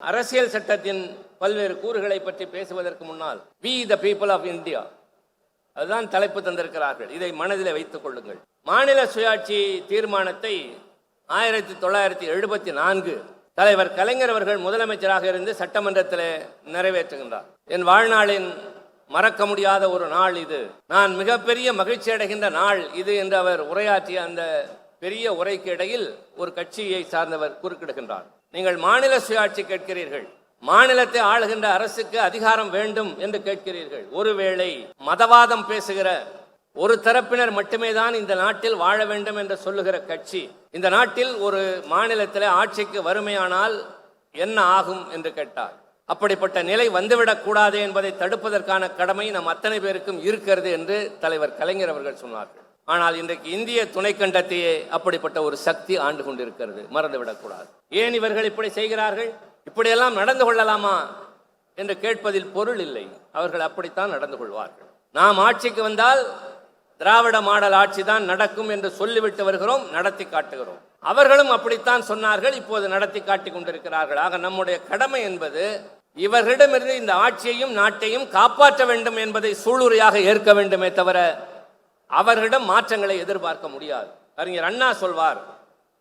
அரசியல் சட்டத்தின் பல்வேறு கூறுகளை பற்றி பேசுவதற்கு முன்னால் we the people of India அதுதான் தலைப்பு தந்திருக்கிறார்கள். இதை மனதில் வைத்துக் கொள்ளுங்கள். மாநில சுயாட்சி தீர்மானத்தை ஆயிரத்தி தொள்ளாயிரத்தி எழுபத்தி நான்கு தலைவர் கலைஞர் அவர்கள் முதலமைச்சராக இருந்து சட்டமன்றத்தில் நிறைவேற்றுகின்றார். என் வாழ்நாளின் மறக்க முடியாத ஒரு நாள் இது. நான் மிகப்பெரிய மகிழ்ச்சி அடைகின்ற நாள் இது என்று அவர் உரையாற்றிய அந்த பெரிய உரைக்கு இடையில் ஒரு கட்சியை சார்ந்தவர் குறுக்கிடுகின்றார் நீங்கள் மாநில சுயாட்சி கேட்கிறீர்கள். மாநிலத்தை ஆளுகின்ற அரசுக்கு அதிகாரம் வேண்டும் என்று கேட்கிறீர்கள். ஒருவேளை மதவாதம் பேசுகிற ஒரு தரப்பினர் மட்டுமே தான் இந்த நாட்டில் வாழ வேண்டும் என்று சொல்லுகிற கட்சி இந்த நாட்டில் ஒரு மாநிலத்தில் ஆட்சிக்கு வறுமையானால் என்ன ஆகும் என்று கேட்டார். அப்படிப்பட்ட நிலை வந்துவிடக் கூடாது என்பதை தடுப்பதற்கான கடமை நம் அத்தனை பேருக்கும் இருக்கிறது என்று தலைவர் கலைஞர் அவர்கள் சொன்னார்கள். ஆனால் இன்றைக்கு இந்திய துணைக்கண்டத்தையே அப்படிப்பட்ட ஒரு சக்தி ஆண்டு கொண்டிருக்கிறது. மறந்துவிடக்கூடாது. ஏன் இவர்கள் இப்படி செய்கிறார்கள்? இப்படியெல்லாம் நடந்து கொள்ளலாமா என்று கேட்பதில் பொருள் இல்லை. அவர்கள் அப்படித்தான் நடந்து கொள்வார்கள். நாம் ஆட்சிக்கு வந்தால் திராவிட மாடல் ஆட்சி தான் நடக்கும் என்று சொல்லிவிட்டு வருகிறோம் நடத்தி காட்டுகிறோம். அவர்களும் அப்படித்தான் சொன்னார்கள் இப்போது நடத்தி காட்டி கொண்டிருக்கிறார்கள். ஆக நம்முடைய கடமை என்பது இவர்களிடமிருந்து இந்த ஆட்சியையும் நாட்டையும் காப்பாற்ற வேண்டும் என்பதை சூளுரையாக ஏற்க வேண்டுமே தவிர அவர்களிடம் மாற்றங்களை எதிர்பார்க்க முடியாது. அறிஞர் அண்ணா சொல்வார்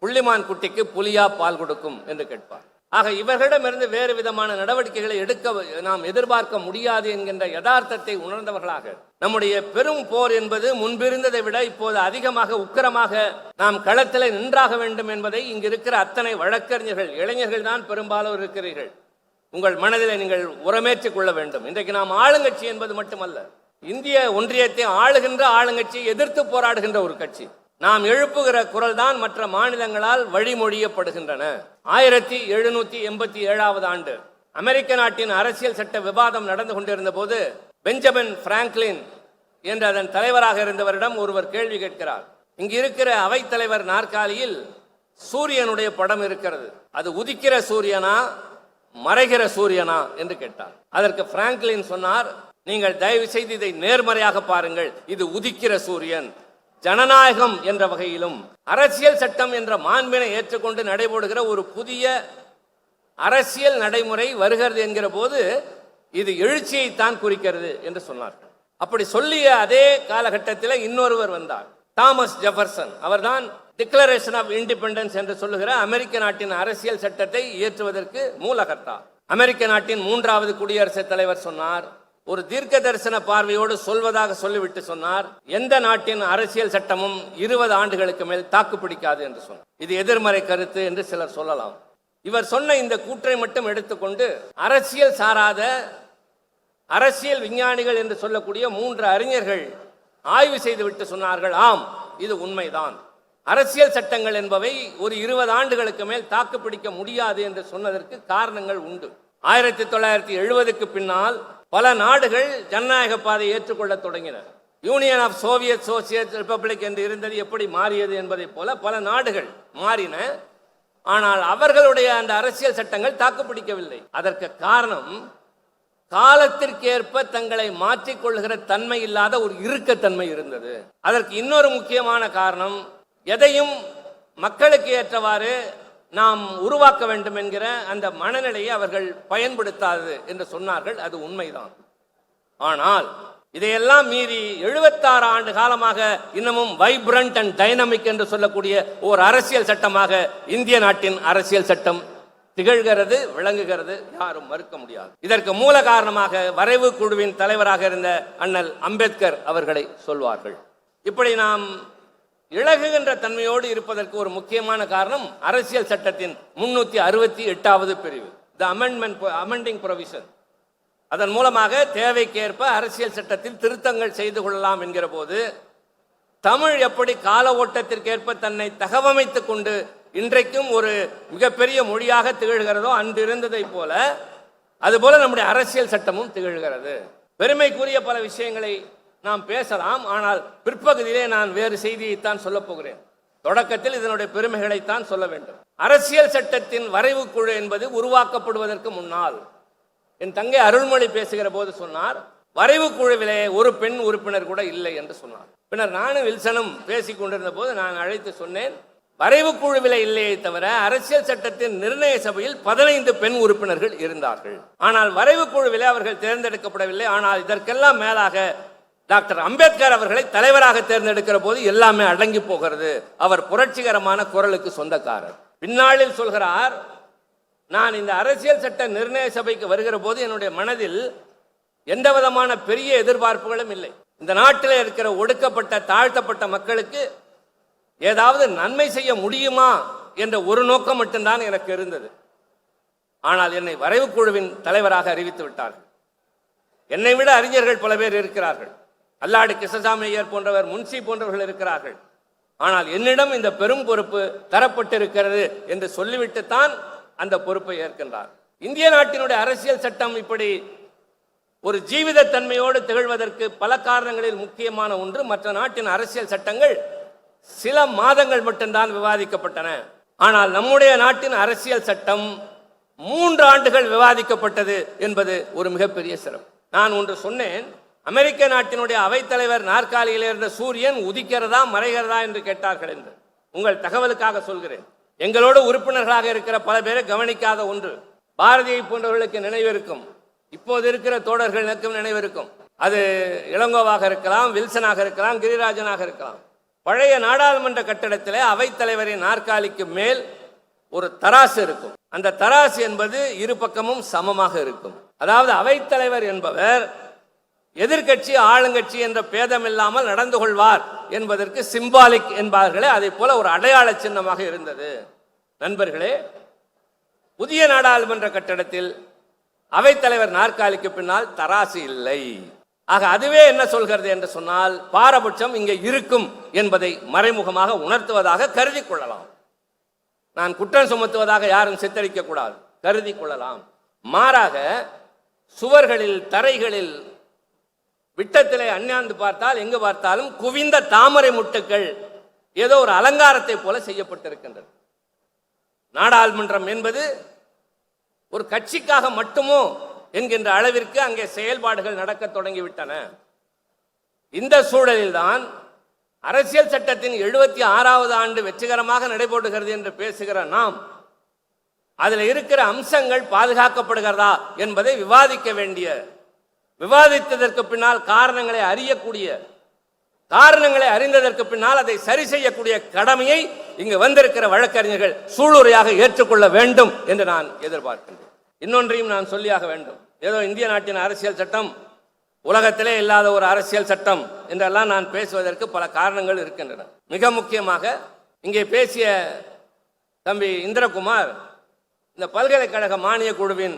புள்ளிமான் குட்டிக்கு புலியா பால் கொடுக்கும் என்று கேட்பார். ஆக இவர்களிடமிருந்து வேறு விதமான நடவடிக்கைகளை எடுக்க நாம் எதிர்பார்க்க முடியாது என்கின்ற யதார்த்தத்தை உணர்ந்தவர்களாக நம்முடைய பெரும் போர் என்பது முன்பிருந்ததை விட இப்போது அதிகமாக உக்கிரமாக நாம் களத்தில் நின்றாக வேண்டும் என்பதை இங்கு இருக்கிற அத்தனை வழக்கறிஞர்கள் இளைஞர்கள் தான் பெரும்பாலும் இருக்கிறீர்கள். உங்கள் மனதில் நீங்கள் உரமேற்றிக் கொள்ள வேண்டும். இன்றைக்கு நாம் ஆளுங்கட்சி என்பது மட்டுமல்ல இந்திய ஒன்றியத்தை ஆளுகின்ற ஆளுங்கட்சியை எதிர்த்து போராடுகின்ற ஒரு கட்சி. நாம் எழுப்புகிற குரல் தான் மற்ற மாநிலங்களால் வழிமொழியப்படுகின்றன. ஆயிரத்தி எழுநூத்தி எண்பத்தி ஏழாவது ஆண்டு அமெரிக்க நாட்டின் அரசியல் சட்ட விவாதம் நடந்து கொண்டிருந்த போது பெஞ்சமின் பிராங்க்லின் என்ற அதன் தலைவராக இருந்தவரிடம் ஒருவர் கேள்வி கேட்கிறார். இங்கு இருக்கிற அவைத்தலைவர் நாற்காலியில் சூரியனுடைய படம் இருக்கிறது. அது உதிக்கிற சூரியனா மறைகிற சூரியனா என்று கேட்டார். அதற்கு பிராங்க்லின் சொன்னார் நீங்கள் தயவு செய்து இதை நேர்மறையாக பாருங்கள். இது உதிக்கிற சூரியன். ஜனநாயகம் என்ற வகையிலும் அரசியல் சட்டம் என்ற மாண்பினை ஏற்றுக்கொண்டு நடைபெறுகிற ஒரு புதிய அரசியல் நடைமுறை வருகிறது என்கிற போது இது எழுச்சியை தான் குறிக்கிறது என்று சொன்னார்கள். அப்படி சொல்லிய அதே காலகட்டத்தில் இன்னொருவர் வந்தார். Thomas Jefferson. அவர்தான் டிக்ளரேஷன் ஆஃப் இண்டிபெண்டன்ஸ் என்று சொல்லுகிற அமெரிக்க நாட்டின் அரசியல் சட்டத்தை இயற்றுவதற்கு மூலகர்த்தா அமெரிக்க நாட்டின் மூன்றாவது குடியரசுத் தலைவர் சொன்னார் ஒரு தீர்க்க தரிசன பார்வையோடு சொல்வதாக சொல்லிவிட்டு சொன்னார் எந்த நாட்டின் அரசியல் சட்டமும் இருபது ஆண்டுகளுக்கு மேல் தாக்கு பிடிக்காது என்று சொன்னார். இது எதிர்மறை கருத்து என்று சிலர் சொல்லலாம். இவர் சொன்ன இந்த கூற்றை மட்டும் எடுத்துக்கொண்டு அரசியல் சாராத அரசியல் விஞ்ஞானிகள் என்று சொல்லக்கூடிய மூன்று அறிஞர்கள் ஆய்வு செய்துவிட்டு சொன்னார்கள். ஆம் இது உண்மைதான். அரசியல் சட்டங்கள் என்பவை ஒரு இருபது ஆண்டுகளுக்கு மேல் தாக்கு பிடிக்க முடியாது என்று சொன்னதற்கு காரணங்கள் உண்டு. ஆயிரத்தி தொள்ளாயிரத்தி எழுபதுக்கு பின்னால் பல நாடுகள் ஜனநாயக பாதையை ஏற்றுக்கொள்ள தொடங்கின. Union of Soviet social republic என்று இருந்தது எப்படி மாறியது என்பதைப் போல பல நாடுகள் மாறின. ஆனால் அவர்களுடைய அந்த அரசியல் சட்டங்கள் தாக்கு பிடிக்கவில்லை அதற்கு காரணம் காலத்திற்கேற்ப தங்களை மாற்றிக்கொள்கிற தன்மை இல்லாத ஒரு இறுக்கத்தன்மை இருந்தது. அதற்கு இன்னொரு முக்கியமான காரணம் எதையும் மக்களுக்கு ஏற்றவாறு நாம் உருவாக்க வேண்டும் என்கிற அந்த மனநிலையை அவர்கள் பயன்படுத்தாது என்று சொன்னார்கள். அது உண்மைதான். ஆனால் இதையெல்லாம் மீறி எழுபத்தாறு ஆண்டு காலமாக இன்னமும் வைப்ரண்ட் அண்ட் டைனமிக் என்று சொல்லக்கூடிய ஓர் அரசியல் சட்டமாக இந்திய நாட்டின் அரசியல் சட்டம் திகழ்கிறது விளங்குகிறது. யாரும் மறுக்க முடியாது. இதற்கு மூல காரணமாக வரைவு குழுவின் தலைவராக இருந்த அண்ணல் அம்பேத்கர் அவர்களை சொல்வார்கள். இப்படி நாம் இழகுகின்ற தன்மையோடு இருப்பதற்கு ஒரு முக்கியமான காரணம் அரசியல் சட்டத்தின் முன்னூத்தி அறுபத்தி எட்டாவது பிரிவு த அமெண்ட்மெண்ட் அமெண்டிங் ப்ரொவிஷன் அதன் மூலமாக தேவைக்கேற்ப அரசியல் சட்டத்தில் திருத்தங்கள் செய்து கொள்ளலாம் என்கிற போது தமிழ் எப்படி கால ஓட்டத்திற்கேற்ப தன்னை தகவமைத்துக் கொண்டு இன்றைக்கும் ஒரு மிகப்பெரிய மொழியாக திகழ்கிறதோ அன்று இருந்ததை போல அதுபோல நம்முடைய அரசியல் சட்டமும் திகழ்கிறது. பெருமைக்குரிய பல விஷயங்களை நாம் பேசலாம் ஆனால் பிற்பகுதியிலே நான் வேறு செய்தியைத்தான் சொல்லப் போகிறேன். தொடக்கத்தில் இதனுடைய பெருமைகளைத்தான் சொல்ல வேண்டும். அரசியல் சட்டத்தின் வரைவு குழு என்பது உருவாக்கப்படுவதற்கு முன்னால் என் தங்கை அருள்மொழி பேசுகிற போது சொன்னார் வரைவு குழுவிலே ஒரு பெண் உறுப்பினர் கூட இல்லை என்று சொன்னார். பின்னர் நானும் வில்சனும் பேசிக் கொண்டிருந்த போது நான் அழைத்து சொன்னேன் வரைவு குழுவிலே இல்லையே தவிர அரசியல் சட்டத்தின் நிர்ணய சபையில் பதினைந்து பெண் உறுப்பினர்கள் இருந்தார்கள். ஆனால் வரைவு குழுவிலே அவர்கள் தேர்ந்தெடுக்கப்படவில்லை. ஆனால் இதற்கெல்லாம் மேலாக டாக்டர் அம்பேத்கர் அவர்களை தலைவராக தேர்ந்தெடுக்கிற போது எல்லாமே அடங்கி போகிறது. அவர் புரட்சிகரமான குரலுக்கு சொந்தக்காரர். பின்னாளில் சொல்கிறார் நான் இந்த அரசியல் சட்ட நிர்ணய சபைக்கு வருகிற போது என்னுடைய மனதில் எந்த விதமான பெரிய எதிர்பார்ப்புகளும் இல்லை. இந்த நாட்டில் இருக்கிற ஒடுக்கப்பட்ட தாழ்த்தப்பட்ட மக்களுக்கு ஏதாவது நன்மை செய்ய முடியுமா என்ற ஒரு நோக்கம் மட்டும்தான் எனக்கு இருந்தது. ஆனால் என்னை வரைவு குழுவின் தலைவராக அறிவித்து விட்டார்கள். என்னை விட அறிஞர்கள் பல பேர் இருக்கிறார்கள். அல்லாடு கிருஷ்ணசாமியர் போன்றவர் முன்சி போன்றவர்கள் இருக்கிறார்கள். ஆனால் என்னிடம் இந்த பெரும் பொறுப்பு தரப்பட்டிருக்கிறது என்று சொல்லிவிட்டு தான் அந்த பொறுப்பை ஏற்கின்றார். இந்திய நாட்டினுடைய அரசியல் சட்டம் இப்படி ஒரு ஜீவித தன்மையோடு திகழ்வதற்கு பல காரணங்களில் முக்கியமான ஒன்று மற்ற நாட்டின் அரசியல் சட்டங்கள் சில மாதங்கள் மட்டும்தான் விவாதிக்கப்பட்டன. ஆனால் நம்முடைய நாட்டின் அரசியல் சட்டம் மூன்று ஆண்டுகள் விவாதிக்கப்பட்டது என்பது ஒரு மிகப்பெரிய சிறப்பு நான் ஒன்று சொன்னேன் அமெரிக்க நாட்டினுடைய அவைத்தலைவர் நாற்காலியில் இருந்த சூரியன் உதிக்கிறதா மறைகிறதா என்று கேட்டார்கள் என்று. உங்கள் தகவலுக்காக சொல்கிறேன். எங்களோடு உறுப்பினர்களாக இருக்கிற பல பேரை கவனிக்காத ஒன்று பாரதியை போன்றவர்களுக்கு நினைவிருக்கும். இப்போது இருக்கிற தோழர்களுக்கும் நினைவிருக்கும். அது இளங்கோவாக இருக்கலாம் வில்சனாக இருக்கலாம் கிரிராஜனாக இருக்கலாம். பழைய நாடாளுமன்ற கட்டடத்திலே அவைத்தலைவரின் நாற்காலிக்கு மேல் ஒரு தராசு இருக்கும். அந்த தராசு என்பது இரு பக்கமும் சமமாக இருக்கும். அதாவது அவைத்தலைவர் என்பவர் எதிர்க்கட்சி ஆளுங்கட்சி என்ற பேதம் இல்லாமல் நடந்து கொள்வார் என்பதற்கு சிம்பாலிக் என்பார்களே அதை போல ஒரு அடையாள சின்னமாக இருந்தது. நண்பர்களே புதிய நாடாளுமன்ற கட்டடத்தில் அவைத்தலைவர் நாற்காலிக்கு பின்னால் தராசு இல்லை. ஆக அதுவே என்ன சொல்கிறது என்று சொன்னால் பாரபட்சம் இங்கே இருக்கும் என்பதை மறைமுகமாக உணர்த்துவதாக கருதி கொள்ளலாம். நான் குற்றம் சுமத்துவதாக யாரும் சித்தரிக்க கூடாது கருதி கொள்ளலாம். மாறாக சுவர்களில் தரைகளில் விட்டத்திலே அண்ணாந்து பார்த்தால் எங்கு பார்த்தாலும் குவிந்த தாமரை முட்டுக்கள் ஏதோ ஒரு அலங்காரத்தை போல செய்யப்பட்டிருக்கின்றது. நாடாளுமன்றம் என்பது ஒரு கட்சிக்காக மட்டுமோ என்கின்ற அளவிற்கு அங்கே செயல்பாடுகள் நடக்க தொடங்கிவிட்டன. இந்த சூழலில்தான் அரசியல் சட்டத்தின் எழுபத்தி ஆறாவது ஆண்டு வெற்றிகரமாக நடைபெறுகிறது என்று பேசுகிற நாம் அதில் இருக்கிற அம்சங்கள் பாதுகாக்கப்படுகிறதா என்பதை விவாதிக்க வேண்டிய விவாதித்ததற்கு பின்னால் காரணங்களை அறியக்கூடிய காரணங்களை அறிந்ததற்கு பின்னால் அதை சரி செய்யக்கூடிய கடமையை இங்கு வந்திருக்கிற வழக்கறிஞர்கள் சூளுரையாக ஏற்றுக்கொள்ள வேண்டும் என்று நான் எதிர்பார்க்கின்றேன். இன்னொன்றையும் நான் சொல்லியாக வேண்டும். ஏதோ இந்திய நாட்டின் அரசியல் சட்டம் உலகத்திலே இல்லாத ஒரு அரசியல் சட்டம் என்றெல்லாம் நான் பேசுவதற்கு பல காரணங்கள் இருக்கின்றன. மிக முக்கியமாக இங்கே பேசிய தம்பி இந்திரகுமார் இந்த பல்கலைக்கழக மானிய குழுவின்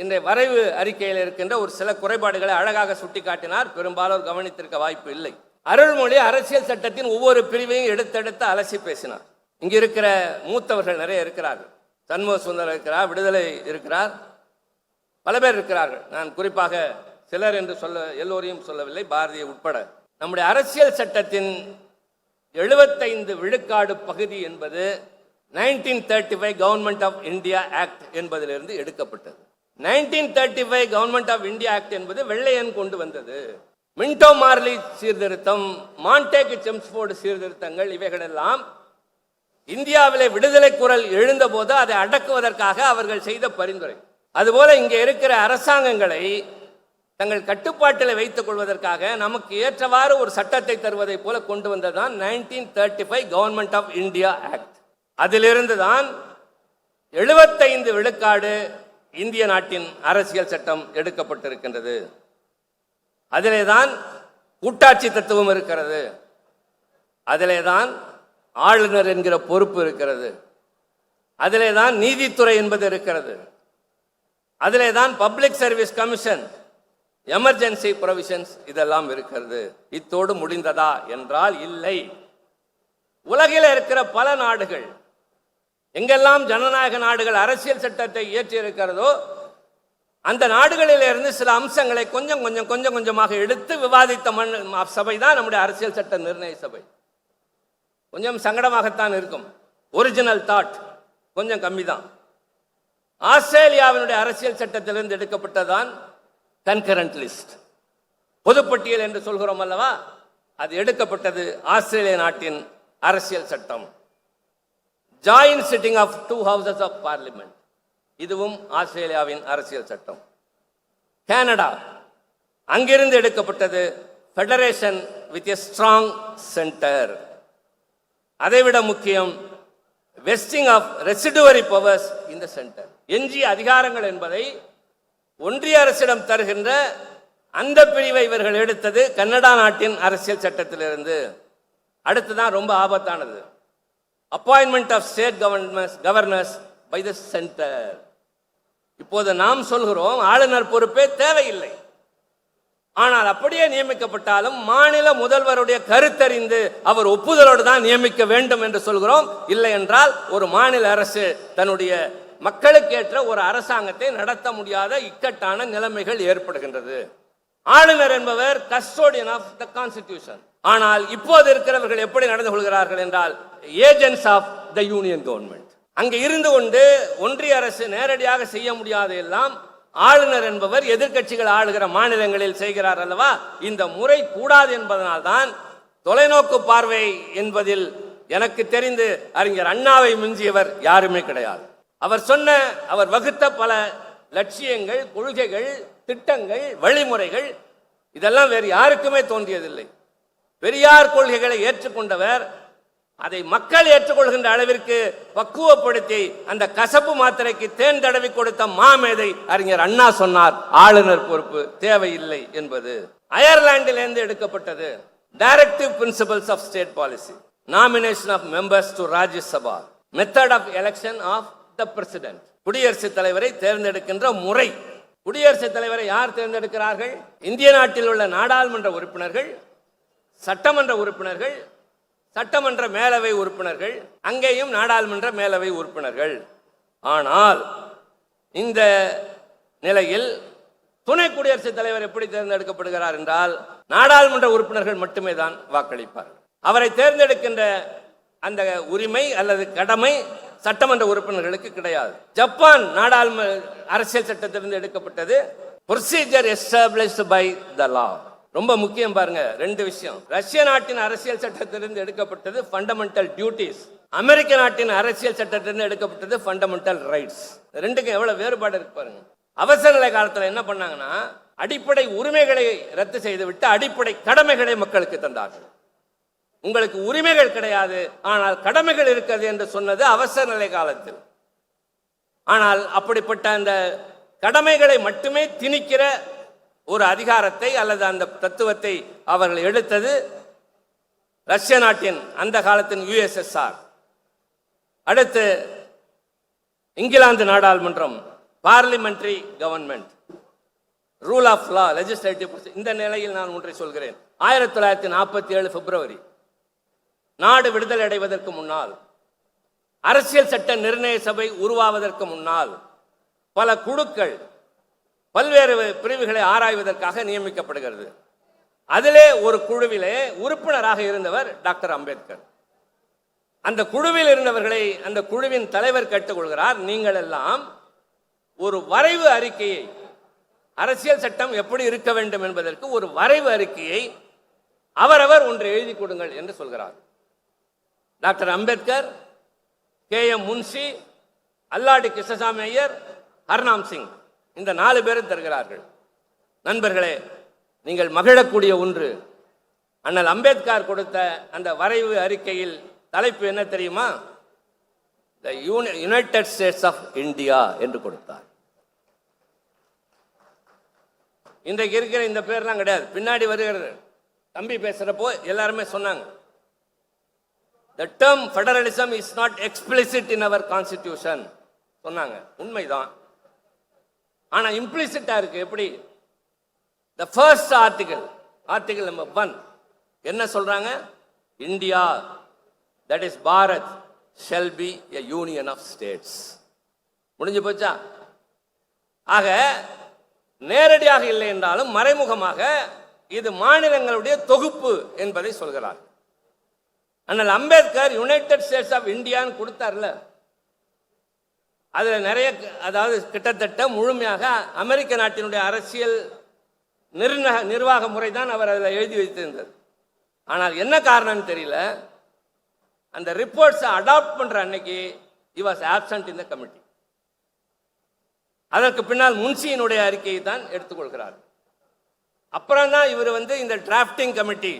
இன்றைய வரைவு அறிக்கையில் இருக்கின்ற ஒரு சில குறைபாடுகளை அழகாக சுட்டிக்காட்டினார். பெரும்பாலோர் கவனித்திருக்க வாய்ப்பு இல்லை. அருள்மொழி அரசியல் சட்டத்தின் ஒவ்வொரு பிரிவையும் எடுத்தெடுத்து அலசி பேசினார். இங்க இருக்கிற மூத்தவர்கள் நிறைய இருக்கிறார்கள். சண்முக சுந்தரம் இருக்கிறார் விடுதலை இருக்கிறார். பல பேர் இருக்கிறார்கள். நான் குறிப்பாக சிலர் என்று சொல்ல எல்லோரையும் சொல்லவில்லை பாரதிய உட்பட. நம்முடைய அரசியல் சட்டத்தின் எழுபத்தைந்து விழுக்காடு பகுதி என்பது nineteen thirty five government of India act என்பதிலிருந்து எடுக்கப்பட்டது. Nineteen thirty five government of India act என்பது வெள்ளையன் கொண்டு வந்தது. மின்டோ மார்லி சீர்திருத்தம் மாண்டேக் செம்ஸ்போர்டு சீர்திருத்தங்கள் இவைகளெல்லாம் இந்தியாவிலே விடுதலை குரல் எழுந்தபோது அதை அடக்குவதற்காக அவர்கள் செய்த பரிந்துரை. அதுபோல இங்கே இருக்கிற அரசாங்கங்களை தங்கள் கட்டுப்பாட்டில் வைத்துக் கொள்வதற்காக நமக்கு ஏற்றவாறு ஒரு சட்டத்தை தருவதை போல கொண்டு வந்ததுதான் nineteen thirty five government of India act. அதிலிருந்து தான் எழுபத்தைந்து விழுக்காடு இந்திய நாட்டின் அரசியல் சட்டம் எடுக்கப்பட்டிருக்கின்றது. அதிலே தான் கூட்டாட்சி தத்துவம் இருக்கிறது. அதிலே தான் ஆளுநர் என்கிற பொறுப்பு இருக்கிறது. அதிலே தான் நீதித்துறை என்பது இருக்கிறது. அதிலே தான் public service commission emergency provisions இதெல்லாம் இருக்கிறது. இத்தோடு முடிந்ததா? என்றால் இல்லை. உலகில் இருக்கிற பல நாடுகள் எங்கெல்லாம் ஜனநாயக நாடுகள் அரசியல் சட்டத்தை இயற்றி இருக்கிறதோ அந்த நாடுகளிலிருந்து சில அம்சங்களை கொஞ்சம் கொஞ்சம் கொஞ்சம் கொஞ்சமாக எடுத்து விவாதித்த மண் சபை தான் நம்முடைய அரசியல் சட்ட நிர்ணய சபை. கொஞ்சம் சங்கடமாகத்தான் இருக்கும். ஒரிஜினல் தாட் கொஞ்சம் கம்மி தான் ஆஸ்திரேலியாவினுடைய அரசியல் சட்டத்திலிருந்து எடுக்கப்பட்டதான் கன்கரண்ட் லிஸ்ட் பொதுப்பட்டியல் என்று சொல்கிறோம் அல்லவா? அது எடுக்கப்பட்டது ஆஸ்திரேலிய நாட்டின் அரசியல் சட்டம். Join sitting of two houses of parliament இதுவும் ஆஸ்திரேலியாவின் அரசியல் சட்டம். கனடா அங்கிருந்து எடுக்கப்பட்டது federation with a strong centre அதைவிட முக்கியம் வெஸ்டிங் ஆஃப் ரெசிடுவரி பவர்ஸ் இந்த சென்டர் எஞ்சிய அதிகாரங்கள் என்பதை ஒன்றிய அரசிடம் தருகின்ற அந்த பிரிவை இவர்கள் எடுத்தது கன்னடா நாட்டின் அரசியல் சட்டத்திலிருந்து. அடுத்துதான் ரொம்ப ஆபத்தானது. Appointment of state governors governors by the centre இப்போது நாம் சொல்கிறோம் ஆளுநர் பொறுப்பே தேவையில்லை. ஆனால் அப்படியே நியமிக்கப்பட்டாலும் மாநில முதல்வருடைய கருத்தறிந்து அவர் ஒப்புதலோடு தான் நியமிக்க வேண்டும் என்று சொல்கிறோம். இல்லை என்றால் ஒரு மாநில அரசு தன்னுடைய மக்களுக்கேற்ற ஒரு அரசாங்கத்தை நடத்த முடியாத இக்கட்டான நிலைமைகள் ஏற்படுகின்றது. ஆளுநர் என்பவர் கஸ்டோடியன் ஆஃப் த கான்ஸ்டிடியூஷன் ஆனால் இப்போது இருக்கிறவர்கள் எப்படி நடந்து கொள்கிறார்கள் என்றால் agents of the union government அங்கே இருந்து கொண்டு ஒன்றிய அரசு நேரடியாக செய்ய முடியாத எல்லாம் ஆளுநர் என்பவர் எதிர்க்கட்சிகள் ஆளுகிற மாநிலங்களில் செய்கிறார் அல்லவா? இந்த முறை கூடாது என்பதனால்தான் தொலைநோக்கு பார்வை என்பதில் எனக்கு தெரிந்து அறிஞர் அண்ணாவை மிஞ்சியவர் யாருமே கிடையாது. அவர் சொன்ன அவர் வகுத்த பல லட்சியங்கள் கொள்கைகள் திட்டங்கள் வழிமுறைகள் இதெல்லாம் வேறு யாருக்குமே தோன்றியதில்லை. பெரியார் கொள்கைகளை ஏற்றுக்கொண்டவர் அதை மக்கள் ஏற்றுக்கொள்கின்ற அளவிற்கு பக்குவப்படுத்தி அந்த கசப்பு மாத்திரைக்கு தேன் தடவி கொடுத்த மாமேதை அறிஞர் அண்ணா சொன்னார் ஆளுநர் பொறுப்பு தேவையில்லை என்பது. அயர்லாந்திலிருந்து எடுக்கப்பட்டது directive principles of state policy nomination of members to Rajya Sabha method of election of the president குடியரசுத் தலைவரை தேர்ந்தெடுக்கின்ற முறை. குடியரசுத் தலைவரை யார் தேர்ந்தெடுக்கிறார்கள்? இந்திய நாட்டில் உள்ள நாடாளுமன்ற உறுப்பினர்கள் சட்டமன்ற உறுப்பினர்கள் சட்டமன்ற மேலவை உறுப்பினர்கள் அங்கேயும் நாடாளுமன்ற மேலவை உறுப்பினர்கள். ஆனால் இந்த நிலையில் துணை குடியரசுத் தலைவர் எப்படி தேர்ந்தெடுக்கப்படுகிறார் என்றால் நாடாளுமன்ற உறுப்பினர்கள் மட்டுமே தான் வாக்களிப்பார்கள். அவரை தேர்ந்தெடுக்கின்ற அந்த உரிமை அல்லது கடமை சட்டமன்ற உறுப்பினர்களுக்கு கிடையாது. ஜப்பான் நாடாளுமன்ற அரசியல் சட்டத்திலிருந்து எடுக்கப்பட்டது procedure established by the law ரொம்ப முக்கியம் பாருங்க ரெண்டு விஷயம். ரஷ்ய நாட்டின் அரசியல் சட்டத்திலிருந்து எடுக்கப்பட்டது ஃபண்டமெண்டல் டியூட்டிஸ் அமெரிக்க நாட்டின் அரசியல் சட்டத்திலிருந்து எடுக்கப்பட்டது ஃபண்டமெண்டல் ரைட்ஸ் ரெண்டுக்கும் எவ்வளவு வேறுபாடு இருக்கு பாருங்க. அவசர நிலை காலத்தில் என்ன பண்ணாங்கன்னா அடிப்படை உரிமைகளை ரத்து செய்துவிட்டு அடிப்படை கடமைகளை மக்களுக்கு தந்தார்கள். உங்களுக்கு உரிமைகள் கிடையாது ஆனால் கடமைகள் இருக்கிறது என்று சொன்னது அவசர நிலை காலத்தில். ஆனால் அப்படிப்பட்ட அந்த கடமைகளை மட்டுமே திணிக்கிற ஒரு அதிகாரத்தை அல்லது அந்த தத்துவத்தை அவர்கள் எடுத்தது ரஷ்ய நாட்டின் அந்த காலத்தின் யுஎஸ்எஸ்ஆர் அடுத்து இங்கிலாந்து நாடாளுமன்றம் parliamentary government rule of law legislative இந்த நிலையில் நான் ஒன்றை சொல்கிறேன். ஆயிரத்தி தொள்ளாயிரத்தி நாற்பத்தி ஏழு பிப்ரவரி நாடு விடுதலை அடைவதற்கு முன்னால் அரசியல் சட்ட நிர்ணய சபை உருவாவதற்கு முன்னால் பல குழுக்கள் பல்வேறு பிரிவுகளை ஆராய்வதற்காக நியமிக்கப்படுகிறது. அதிலே ஒரு குழுவிலே உறுப்பினராக இருந்தவர் டாக்டர் அம்பேத்கர். அந்த குழுவில் இருந்தவர்களை அந்த குழுவின் தலைவர் கேட்டுக்கொள்கிறார் நீங்கள் எல்லாம் ஒரு வரைவு அறிக்கையை அரசியல் சட்டம் எப்படி இருக்க வேண்டும் என்பதற்கு ஒரு வரைவு அறிக்கையை அவரவர் ஒன்று எழுதி கொடுங்கள் என்று சொல்கிறார். Doctor Ambedkar K M Munshi Alladi Krishnaswami Iyer Harnam Singh. இந்த நாலு பேரும் தருகிறார்கள். நண்பர்களே நீங்கள் மகிழக்கூடிய ஒன்று. அண்ணல் அம்பேத்கர் கொடுத்த அந்த வரைவு அறிக்கையில் தலைப்பு என்ன தெரியுமா? The United States of India என்று கொடுத்தார். இன்றைக்கு இருக்கிற இந்த பேர்லாம் கிடையாது. பின்னாடி வருகிறது. தம்பி பேசுறப்போ எல்லாருமே சொன்னாங்க. The term federalism is not explicit in our constitution சொன்னாங்க. உண்மைதான். ஆனா இம்ப்ளிசிட்டா இருக்கு எப்படி? The first article article number one என்ன சொல்றாங்க? India that is Bharat shall be a union of states முடிஞ்சு போச்சா? ஆக நேரடியாக இல்லை என்றாலும் மறைமுகமாக இது மாநிலங்களுடைய தொகுப்பு என்பதை சொல்கிறார். ஆனால் அம்பேத்கர் யுனைடெட் ஸ்டேட்ஸ் ஆஃப் இந்தியான்னு கொடுத்தார்ல. அதில் நிறைய அதாவது கிட்டத்தட்ட முழுமையாக அமெரிக்க நாட்டினுடைய அரசியல் நிர்ணக நிர்வாக முறை தான் அவர் அதில் எழுதி வைத்திருந்தது. ஆனால் என்ன காரணம்னு தெரியல. அந்த ரிப்போர்ட்ஸை அடாப்ட் பண்ணுற அன்னைக்கு இ வாஸ் ஆப்சண்ட் இந்த கமிட்டி அதற்கு பின்னால் முன்சியினுடைய அறிக்கையை தான் எடுத்துக்கொள்கிறார். அப்புறம் தான் இவர் வந்து இந்த டிராஃப்டிங் கமிட்டி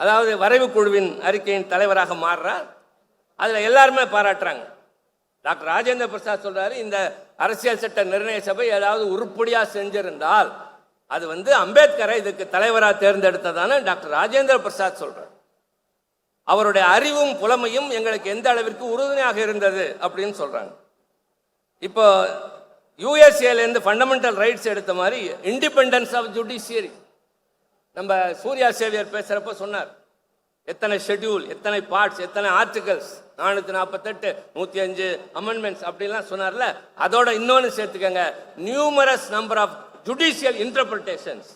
அதாவது வரைவு குழுவின் அறிக்கையின் தலைவராக மாறுறார். அதில் எல்லாருமே பாராட்டுறாங்க. டாக்டர் ராஜேந்திர பிரசாத் சொல்றாரு இந்த அரசியல் சட்ட நிர்ணய சபை ஏதாவது உருப்படியா செஞ்சிருந்தால் அது வந்து அம்பேத்கரை இதுக்கு தலைவராக தேர்ந்தெடுத்ததான டாக்டர் ராஜேந்திர பிரசாத் சொல்றார். அவருடைய அறிவும் புலமையும் எங்களுக்கு எந்த அளவிற்கு உறுதுணையாக இருந்தது அப்படின்னு சொல்றாங்க. இப்போ யூஎஸ்ஏலேருந்து ஃபண்டமெண்டல் ரைட்ஸ் எடுத்த மாதிரி இண்டிபெண்டன்ஸ் ஆஃப் ஜுடிஷியரி நம்ம சூர்யா சேவியர் பேசுறப்ப சொன்னார் எத்தனை ஷெட்யூல் எத்தனை பார்ட்ஸ் எத்தனை ஆர்டிகல்ஸ் நானூற்றி நாற்பத்தெட்டு நூற்றி அஞ்சு அமெண்ட்மெண்ட்ஸ் அப்படிலாம் சொன்னார்ல அதோட இன்னொன்று சேர்த்துக்கங்க. Numerous number of judicial interpretations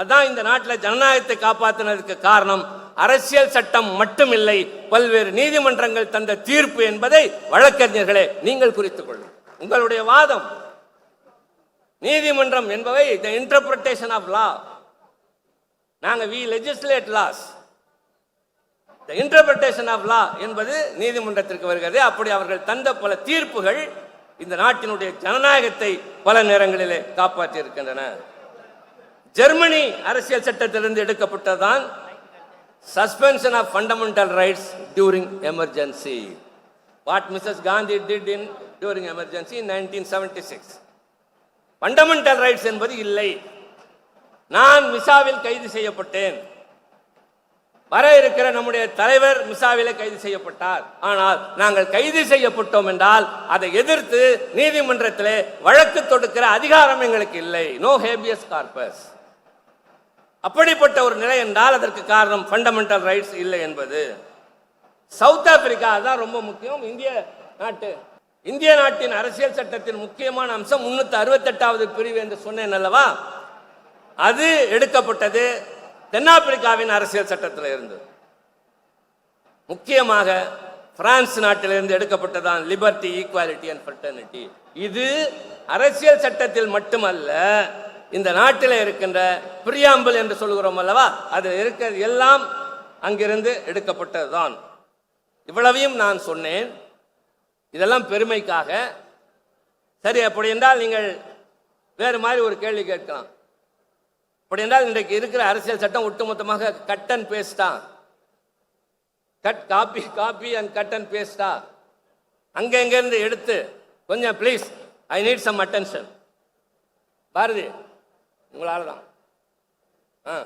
அதான் இந்த நாட்டில் ஜனநாயகத்தை காப்பாற்றினதுக்கு காரணம். அரசியல் சட்டம் மட்டுமில்லை பல்வேறு நீதிமன்றங்கள் தந்த தீர்ப்பு என்பதை வழக்கறிஞர்களே நீங்கள் குறித்துக் கொள்ளும். உங்களுடைய வாதம். நீதிமன்றம் என்பவை த இன்டர்பிரிட்டேஷன் ஆஃப் லா நாங்கள் we legislate laws interpretation of law என்பது நீதிமன்றத்திற்கு வருகிறது. அப்படி அவர்கள் தந்த பல தீர்ப்புகள் இந்த நாட்டினுடைய ஜனநாயகத்தை பல நேரங்களிலே காப்பாற்றி இருக்கின்றன ஜெர்மனி அரசியல் சட்டத்திலிருந்து எடுக்கப்பட்டதான் suspension of fundamental rights during emergency what Mrs Gandhi did in during emergency nineteen seventy six fundamental rights என்பது இல்லை. நான் மிசாவில் கைது செய்யப்பட்டேன். வர இருக்கிற நம்முடைய தலைவர் மிசாவிலே கைது செய்யப்பட்டார். ஆனால் நாங்கள் கைது செய்யப்பட்டோம் என்றால் அதை எதிர்த்து நீதிமன்றத்திலே வழக்கு தொடுக்கிற அதிகாரம் எங்களுக்கு இல்லை. நோ ஹேபியஸ் கார்பஸ் அப்படிப்பட்ட ஒரு நிலை என்றால் அதற்கு காரணம் ஃபண்டமெண்டல் ரைட்ஸ் இல்லை என்பது. சவுத் ஆப்பிரிக்கா தான் ரொம்ப முக்கியம். இந்திய நாட்டு இந்திய நாட்டின் அரசியல் சட்டத்தின் முக்கியமான அம்சம் முன்னூத்தி அறுபத்தெட்டாவது பிரிவு என்று சொன்னேன் அல்லவா? அது எடுக்கப்பட்டது. தென்னாப்பிரிக்காவின் அரசியல் சட்டத்தில் இருந்து. முக்கியமாக பிரான்ஸ் நாட்டிலிருந்து எடுக்கப்பட்டதான் லிபர்ட்டி ஈக்குவாலிட்டி அண்ட் ஃபர்டர்னிட்டி இது அரசியல் சட்டத்தில் மட்டுமல்ல இந்த நாட்டில் இருக்கின்ற பிரியாம்பல் என்று சொல்கிறோம் அல்லவா அது இருக்கிறது எல்லாம் அங்கிருந்து எடுக்கப்பட்டதுதான். இவ்வளவையும் நான் சொன்னேன். இதெல்லாம் பெருமைக்காக. சரி அப்படி என்றால் நீங்கள் வேறு மாதிரி ஒரு கேள்வி கேட்கலாம். அப்படி என்றால் இன்றைக்கு இருக்கிற அரசியல் சட்டம் ஒட்டுமொத்தமாக cut and பேஸ்டா cut copy copy and cut and பேஸ்டா அங்க எடுத்து கொஞ்சம் please I need some attention Bharathi உங்களால தான். ஆ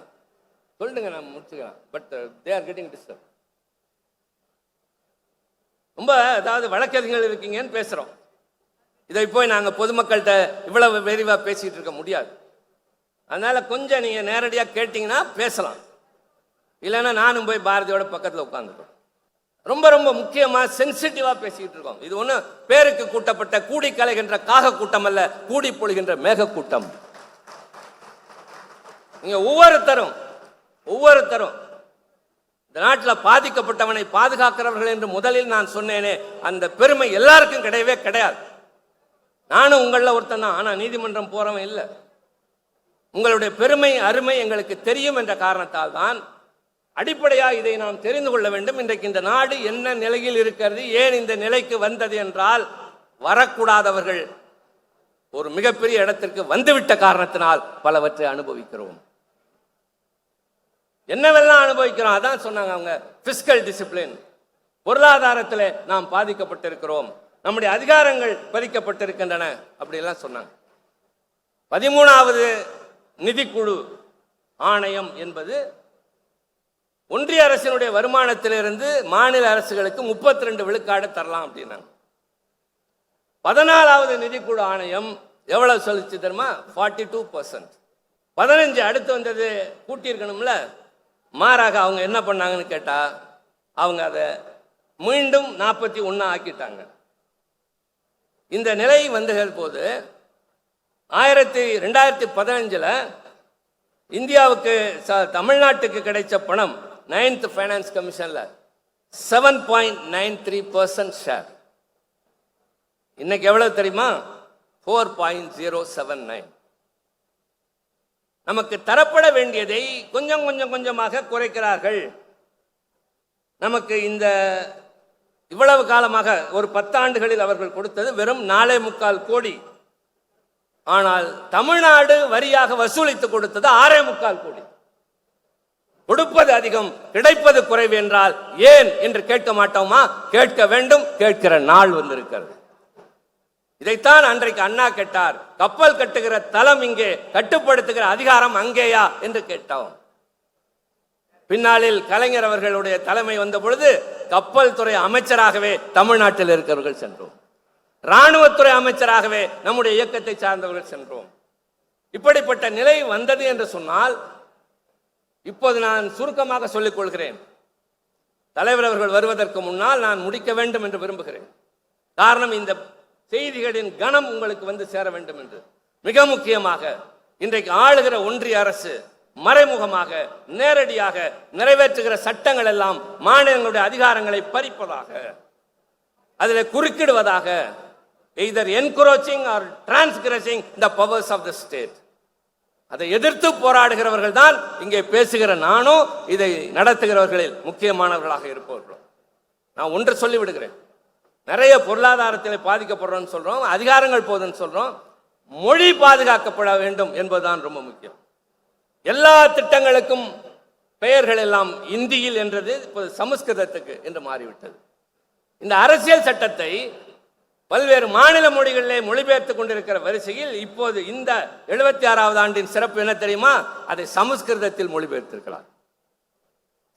சொல்லுங்க நான் முடிச்சுக்கிறேன். But they are getting disturb ரொம்ப அதாவது வழக்கறிஞர்கள் இருக்கீங்கன்னு பேசுகிறோம் இதை போய் நாங்கள் பொதுமக்கள்கிட்ட இவ்வளவு விரிவாக பேசிகிட்டு இருக்க முடியாது. அதனால கொஞ்சம் நீங்க நேரடியாக கேட்டீங்கன்னா பேசலாம். இல்லைன்னா நானும் போய் பாரதியோட பக்கத்தில் உட்காந்துருக்கோம் ரொம்ப ரொம்ப முக்கியமாக சென்சிட்டிவாக பேசிக்கிட்டு இருக்கோம். இது ஒன்று பேருக்கு கூட்டப்பட்ட கூடி கலைகின்ற காக கூட்டம் அல்ல கூடி பொழிகின்ற மேக கூட்டம். நீங்க ஒவ்வொருத்தரும் ஒவ்வொருத்தரும் இந்த நாட்டில் பாதிக்கப்பட்டவனை பாதுகாக்கிறவர்கள் என்று முதலில் நான் சொன்னேனே அந்த பெருமை எல்லாருக்கும் கிடையவே கிடையாது. நானும் உங்களில் ஒருத்தன் தான் ஆனால் நீதிமன்றம் போறவன் இல்லை. உங்களுடைய பெருமை அருமை எங்களுக்கு தெரியும் என்ற காரணத்தால் தான் அடிப்படையாக இதை நாம் தெரிந்து கொள்ள வேண்டும். இன்றைக்கு இந்த நாடு என்ன நிலையில் இருக்கிறது ஏன் இந்த நிலைக்கு வந்தது என்றால் வரக்கூடாதவர்கள் ஒரு மிகப்பெரிய இடத்திற்கு வந்துவிட்ட காரணத்தினால் பலவற்றை அனுபவிக்கிறோம். என்னவெல்லாம் அனுபவிக்கிறோம்? அதான் சொன்னாங்க அவங்க பிசிக்கல் டிசிப்ளின் பொருளாதாரத்தில் நாம் பாதிக்கப்பட்டிருக்கிறோம். நம்முடைய அதிகாரங்கள் பறிக்கப்பட்டிருக்கின்றன அப்படியெல்லாம் சொன்னாங்க. பதிமூணாவது நிதிக்குழு ஆணையம் என்பது ஒன்றிய அரசினுடைய வருமானத்திலிருந்து மாநில அரசுகளுக்கு முப்பத்தி ரெண்டு விழுக்காடு தரலாம் அப்படின்னாங்க. பதினாலாவது நிதிக்குழு ஆணையம் எவ்வளவு சொல்லிச்சு தெரியுமா? ஃபார்ட்டி டூ பர்சன்ட் பதினஞ்சு அடுத்து வந்தது கூட்டியிருக்கணும்ல? மாறாக அவங்க என்ன பண்ணாங்கன்னு கேட்டா அவங்க அதை மீண்டும் நாற்பத்தி ஒன்றா ஆக்கிட்டாங்க. இந்த நிலை வந்த போது ஆயிரத்தி ரெண்டாயிரத்தி பதினஞ்சில் இந்தியாவுக்கு ச- தமிழ்நாட்டுக்கு கிடைச்ச பணம் ninth finance கமிஷனில் seven point nine three percent share இன்னைக்கு எவ்வளவு தெரியுமா? Four point zero seven nine நமக்கு தரப்பட வேண்டியதை கொஞ்சம் கொஞ்சம் கொஞ்சமாக குறைக்கிறார்கள். நமக்கு இந்த இவ்வளவு காலமாக ஒரு பத்தாண்டுகளில் அவர்கள் கொடுத்தது வெறும் நாலே முக்கால் கோடி ஆனால் தமிழ்நாடு வரியாக வசூலித்து கொடுத்தது ஆறே முக்கால் கோடி. கொடுப்பது அதிகம் கிடைப்பது குறைவு என்றால் ஏன் என்று கேட்க மாட்டோமா? கேட்க வேண்டும் கேட்கிற நாள் வந்திருக்கிறது. இதைத்தான் அன்றைக்கு அண்ணா கேட்டார். கப்பல் கட்டுகிற தளம் இங்கே கட்டுப்படுத்துகிற அதிகாரம் அங்கேயா என்று கேட்டோம். பின்னாளில் கலைஞர் அவர்களுடைய தலைமை வந்த பொழுது கப்பல் துறை அமைச்சராகவே தமிழ்நாட்டில் இருக்கிறவர்கள் சென்றோம். ராணுவத்துறை அமைச்சராகவே நம்முடைய இயக்கத்தை சார்ந்தவர்கள் சென்றோம். இப்படிப்பட்ட நிலை வந்தது என்று சொன்னால் இப்போது நான் சுருக்கமாக சொல்லிக் கொள்கிறேன். தலைவர் அவர்கள் வருவதற்கு முன்னால் நான் முடிக்க வேண்டும் என்று விரும்புகிறேன். காரணம் இந்த செய்திகளின் கணம் உங்களுக்கு வந்து சேர வேண்டும் என்று. மிக முக்கியமாக இன்றைக்கு ஆளுகிற ஒன்றிய அரசு மறைமுகமாக நேரடியாக நிறைவேற்றுகிற சட்டங்கள் எல்லாம் மாநிலங்களுடைய அதிகாரங்களை பறிப்பதாக அதில் குறுக்கிடுவதாக either encroaching or transgressing the powers of the state அதை எதிர்த்து போராடுகிறவர்கள் தான் இங்கே பேசுகிற நானும் இதை நடத்துகிறவர்களில் முக்கியமானவர்களாக இருப்பவர்களும். நான் ஒன்று சொல்லி விடுகிறேன் நிறைய பொருளாதாரத்தில் பாதிக்கப்படுறோம்னு சொல்கிறோம் அதிகாரங்கள் போதுன்னு சொல்கிறோம் மொழி பாதுகாக்கப்பட வேண்டும் என்பதுதான் ரொம்ப முக்கியம். எல்லா திட்டங்களுக்கும் பெயர்கள் எல்லாம் இந்தியில் என்றது இப்போது சமஸ்கிருதத்துக்கு என்று மாறிவிட்டது. இந்த அரசியல் சட்டத்தை பல்வேறு மாநில மொழிகளிலே மொழிபெயர்த்து கொண்டிருக்கிற வரிசையில் இப்போது இந்த எழுபத்தி ஆறாவது ஆண்டின் சிறப்பு என்ன தெரியுமா? அதை சமஸ்கிருதத்தில் மொழிபெயர்த்திருக்கிறார்.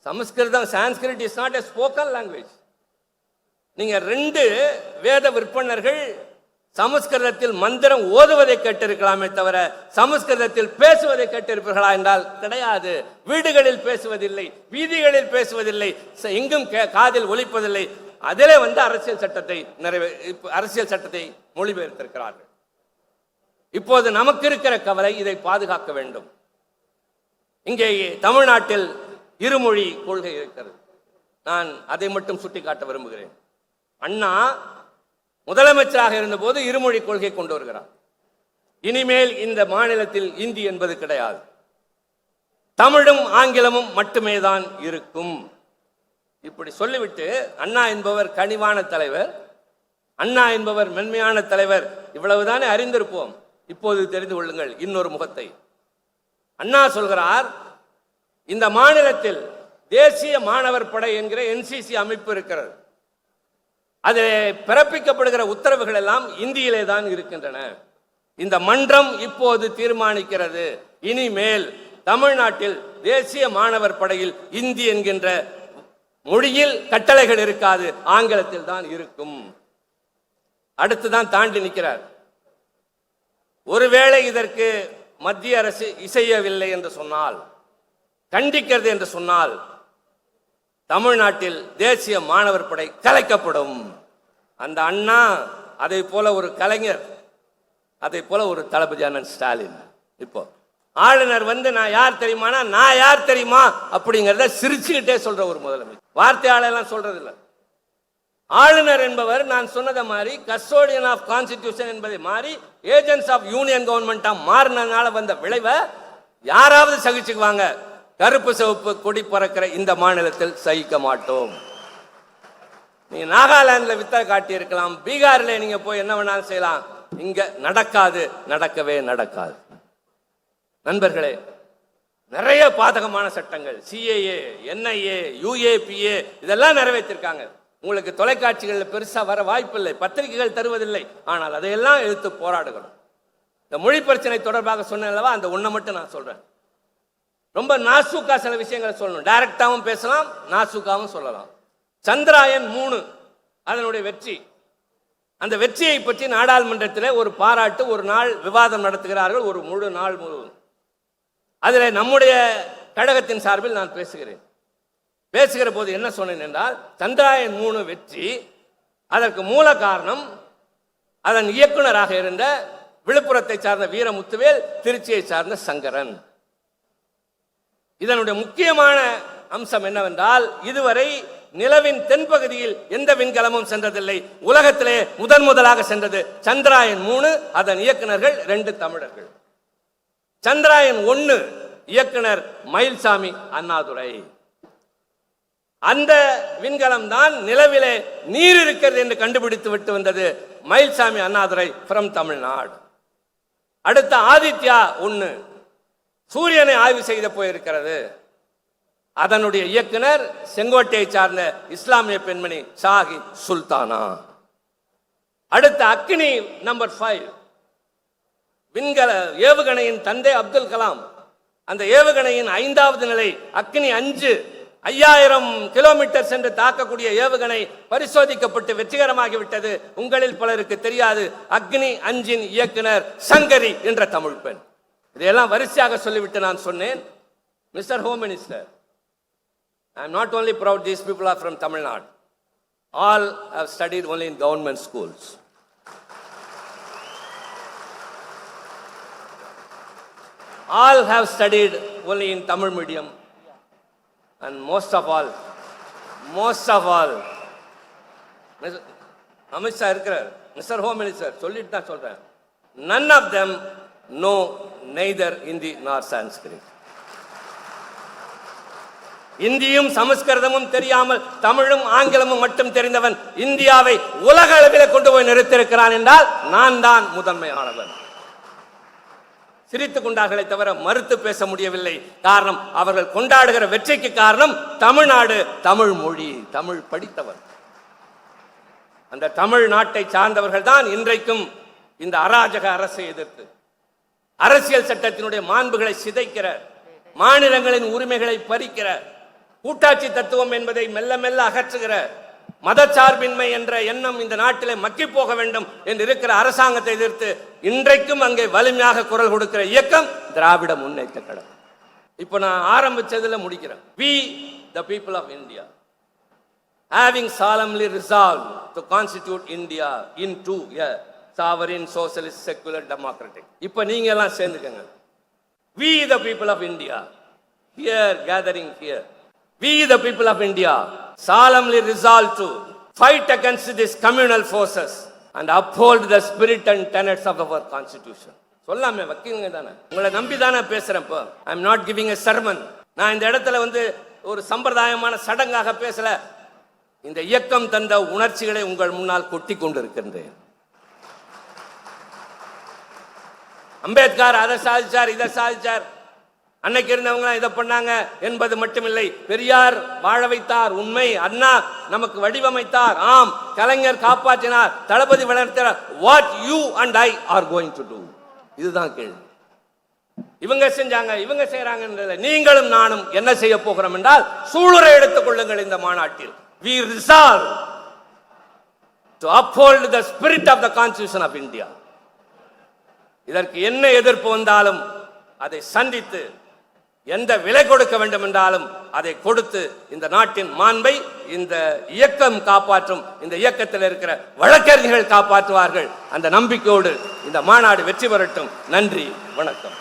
Samskritam Sanskrit is not a spoken language நீங்க ரெண்டு வேத விற்பனர்கள் சமஸ்கிருதத்தில் மந்திரம் ஓதுவதை கேட்டிருக்கலாமே தவிர சமஸ்கிருதத்தில் பேசுவதை கேட்டிருப்பீர்களா என்றால் கிடையாது. வீடுகளில் பேசுவதில்லை வீதிகளில் பேசுவதில்லை ச- எங்கும் கே- காதில் ஒழிப்பதில்லை அதிலே வந்து அரசியல் சட்டத்தை நிறைவே அரசியல் சட்டத்தை மொழிபெயர்த்திருக்கிறார்கள். இப்போது நமக்கு இருக்கிற கவலை இதை பாதுகாக்க வேண்டும். இங்கே தமிழ்நாட்டில் இருமொழி கொள்கை இருக்கிறது. நான் அதை மட்டும் சுட்டிக்காட்ட விரும்புகிறேன். அண்ணா முதலமைச்சராக இருந்தபோது இருமொழி கொள்கை கொண்டு வருகிறார். இனிமேல் இந்த மாநிலத்தில் இந்தி என்பது கிடையாது. தமிழும் ஆங்கிலமும் மட்டுமே தான் இருக்கும். இப்படி சொல்லிவிட்டு அண்ணா என்பவர் கனிவான தலைவர் அண்ணா என்பவர் மென்மையான தலைவர் இவ்வளவுதானே அறிந்திருப்போம். இப்போது தெரிந்து கொள்ளுங்கள் இன்னொரு முகத்தை. அண்ணா சொல்கிறார் இந்த மாநிலத்தில் தேசிய மாணவர் படை என்கிற என்சிசி அமைப்பு இருக்கிறது. அதை பிறப்பிக்கப்படுகிற உத்தரவுகள் எல்லாம் இந்தியிலே தான் இருக்கின்றன. இந்த மன்றம் இப்போது தீர்மானிக்கிறது. இனிமேல் தமிழ்நாட்டில் தேசிய மாணவர் படையில் இந்தி என்கின்ற மொழியில் கட்டளைகள் இருக்காது ஆங்கிலத்தில் தான் இருக்கும். அடுத்துதான் தாண்டி நிற்கிறார். ஒருவேளை இதற்கு மத்திய அரசு இசையவில்லை என்று சொன்னால் கண்டிக்கிறது என்று சொன்னால் தமிழ்நாட்டில் தேசிய மாணவர் படை கலைக்கப்படும். அந்த அண்ணா அதை போல ஒரு கலைஞர் அதை போல ஒரு தளபதி அண்ணன் ஸ்டாலின். இப்போ ஆளுநர் வந்து நான் யார் தெரியுமானா நான் யார் தெரியுமா அப்படிங்கிறத சிரிச்சுக்கிட்டே சொல்ற ஒரு முதலமைச்சர். வார்த்தையாளெல்லாம் சொல்றது இல்லை ஆளுநர் என்பவர் நான் சொன்னதை மாதிரி கஸ்டோடியன் ஆஃப் கான்ஸ்டிடியூஷன் என்பதை மாறி ஏஜென்ட்ஸ் ஆஃப் யூனியன் கவர்மெண்டா மாறினதுனால வந்த விளைவை யாராவது சகிச்சுக்குவாங்க. கருப்பு சிவப்பு கொடி பறக்கிற இந்த மாநிலத்தில் சகிக்க மாட்டோம். நீங்க நாகாலாந்துல வித்த காட்டி இருக்கலாம் பீகார்ல நீங்க போய் என்ன வேணாலும் செய்யலாம். இங்க நடக்காது நடக்கவே நடக்காது. நண்பர்களே நிறைய பாதகமான சட்டங்கள் சிஏஏ என்ஐஏ யுஏபிஏ இதெல்லாம் நிறைவேற்றிருக்காங்க. உங்களுக்கு தொலைக்காட்சிகளில் பெருசாக வர வாய்ப்பில்லை பத்திரிகைகள் தருவதில்லை. ஆனால் அதையெல்லாம் எதிர்த்து போராடுகிறோம் இந்த மொழி பிரச்சனை தொடர்பாக சொன்னேன்லவா அந்த ஒன்றை மட்டும் நான் சொல்கிறேன் ரொம்ப நாசுக்கா சில விஷயங்களை சொல்லணும். டைரக்டாகவும் பேசலாம் நாசுக்காவும் சொல்லலாம். சந்திராயன் மூணு அதனுடைய வெற்றி. அந்த வெற்றியை பற்றி நாடாளுமன்றத்தில் ஒரு பாராட்டு ஒரு நாள் விவாதம் நடத்துகிறார்கள் ஒரு முழு நாள் முழுவதும். அதில் நம்முடைய கழகத்தின் சார்பில் நான் பேசுகிறேன். பேசுகிற போது என்ன சொன்னேன் என்றால் சந்திராயன் மூணு வெற்றி அதற்கு மூல காரணம் அதன் இயக்குனராக இருந்த விழுப்புரத்தை சார்ந்த வீரமுத்துவேல் திருச்சியை சார்ந்த சங்கரன். இதனுடைய முக்கியமான அம்சம் என்னவென்றால் இதுவரை நிலவின் தென்பகுதியில் எந்த விண்கலமும் சென்றதில்லை. உலகத்திலே முதன் முதலாக சென்றது சந்திராயன் மூணு அதன் இயக்குனர்கள் ரெண்டு தமிழர்கள். சந்திராயன் ஒன்று இயக்குனர் மயில்சாமி அண்ணாதுரை. அந்த விண்கலம் தான் நிலவிலே நீர் இருக்கிறது என்று கண்டுபிடித்து விட்டு வந்தது மயில்சாமி அண்ணாதுரை ஃப்ரம் தமிழ்நாடு. அடுத்த ஆதித்யா ஒன்று சூரியனை ஆய்வு செய்த போயிருக்கிறது. அதனுடைய இயக்குனர் செங்கோட்டையை சார்ந்த இஸ்லாமிய பெண்மணி ஷாஹி சுல்தானா. அடுத்த அக்னி நம்பர் ஃபைவ் விண்கல ஏவுகணையின் தந்தை அப்துல் கலாம். அந்த ஏவுகணையின் ஐந்தாவது நிலை அக்னி அஞ்சு. ஐயாயிரம் கிலோமீட்டர் சென்று தாக்கக்கூடிய ஏவுகணை பரிசோதிக்கப்பட்டு வெற்றிகரமாகிவிட்டது. உங்களில் பலருக்கு தெரியாது. அக்னி அஞ்சின் இயக்குனர் சங்கரி என்ற தமிழ் பெண். இதையெல்லாம் வரிசையாக சொல்லிவிட்டு நான் சொன்னேன். Mister home minister I am not only proud these people are from Tamil Nadu all have studied only in government schools all have studied only in Tamil medium and most of all most of all Amit Shah இருக்கிறார். Mister home minister சொல்லிட்டு தான் சொல்றேன். நன் of them no neither Hindi nor Sanskrit இந்தியும் சமஸ்கிருதமும் தெரியாமல் தமிழும் ஆங்கிலமும் மட்டும் தெரிந்தவன் இந்தியாவை உலக அளவில் கொண்டு போய் நிறுத்தியிருக்கிறான் என்றால் நான் தான் முதன்மையானவன். சிரித்துக் கொண்டார்களே தவிர மறுத்து பேச முடியவில்லை. காரணம் அவர்கள் கொண்டாடுகிற வெற்றிக்கு காரணம் தமிழ்நாடு தமிழ் மொழி தமிழ் படித்தவர். அந்த தமிழ் நாட்டை சார்ந்தவர்கள் தான் இன்றைக்கும் இந்த அராஜக அரசை எதிர்த்து. அரசியல் சட்டத்தினுடைய மாண்புகளை சிதைக்கிற மாநிலங்களின் உரிமைகளை பறிக்கிற கூட்டாட்சி தத்துவம் என்பதை மெல்ல மெல்ல அகற்றுகிற மதச்சார்பின்மை என்ற எண்ணம் இந்த நாட்டிலே மக்கி போக வேண்டும் என்று இருக்கிற அரசாங்கத்தை எதிர்த்து இன்றைக்கும் அங்கே வலிமையாக குரல் கொடுக்கிற இயக்கம் திராவிட முன்னேற்ற கழகம். இப்போ நான் ஆரம்பிச்சதுல முடிக்கிறேன். We the people of India having solemnly resolve resolved to India into a sovereign socialist secular democratic இப்போ நீங்க எல்லாம் சேர்ந்துக்கங்க. We the people of India here gathering here we the people of India solemnly resolve to fight against these communal forces and uphold the spirit and tenets of our constitution. சொல்லாமே வக்கீலுங்க தானே. உங்களை நம்பி தானே பேசுறேன் இப்போ. I am not giving a sermon நான் இந்த இடத்துல வந்து ஒரு சம்பிரதாயமான சடங்காக பேசல. இந்த இயக்கம் தந்த உணர்ச்சிகளை உங்கள் முன்னால் கொட்டி கொண்டிருக்கின்றேன். அம்பேத்கர் அதை சாதிச்சார் இதை சாதிச்சார். அன்னைக்கு இருந்தவங்க இதை பண்ணாங்க என்பது மட்டுமில்லை. பெரியார் வாழ வைத்தார் உண்மை. அண்ணா நமக்கு வடிவமைத்தார். ஆம் கலைஞர் காப்பாற்றினார் தளபதி வளர்த்தார். What you and I are going to do இதுதான் கேள்வி. இவங்க செஞ்சாங்க இவங்க செய்யறாங்க நீங்களும் நானும் என்ன செய்ய போகிறோம் என்றால் சூளுரை எடுத்துக் கொள்ளுங்கள் இந்த மாநாட்டில். We resolve to uphold the spirit of the constitution of India இதற்கு என்ன எதிர்ப்பு வந்தாலும் அதை சந்தித்து எந்த விலை கொடுக்க வேண்டும் என்றாலும் அதை கொடுத்து இந்த நாட்டின் மாண்பை இந்த இயக்கம் காப்பாற்றும் இந்த இயக்கத்தில் இருக்கிற வழக்கறிஞர்கள் காப்பாற்றுவார்கள். அந்த நம்பிக்கையோடு இந்த மாநாடு வெற்றி பெறட்டும். நன்றி வணக்கம்.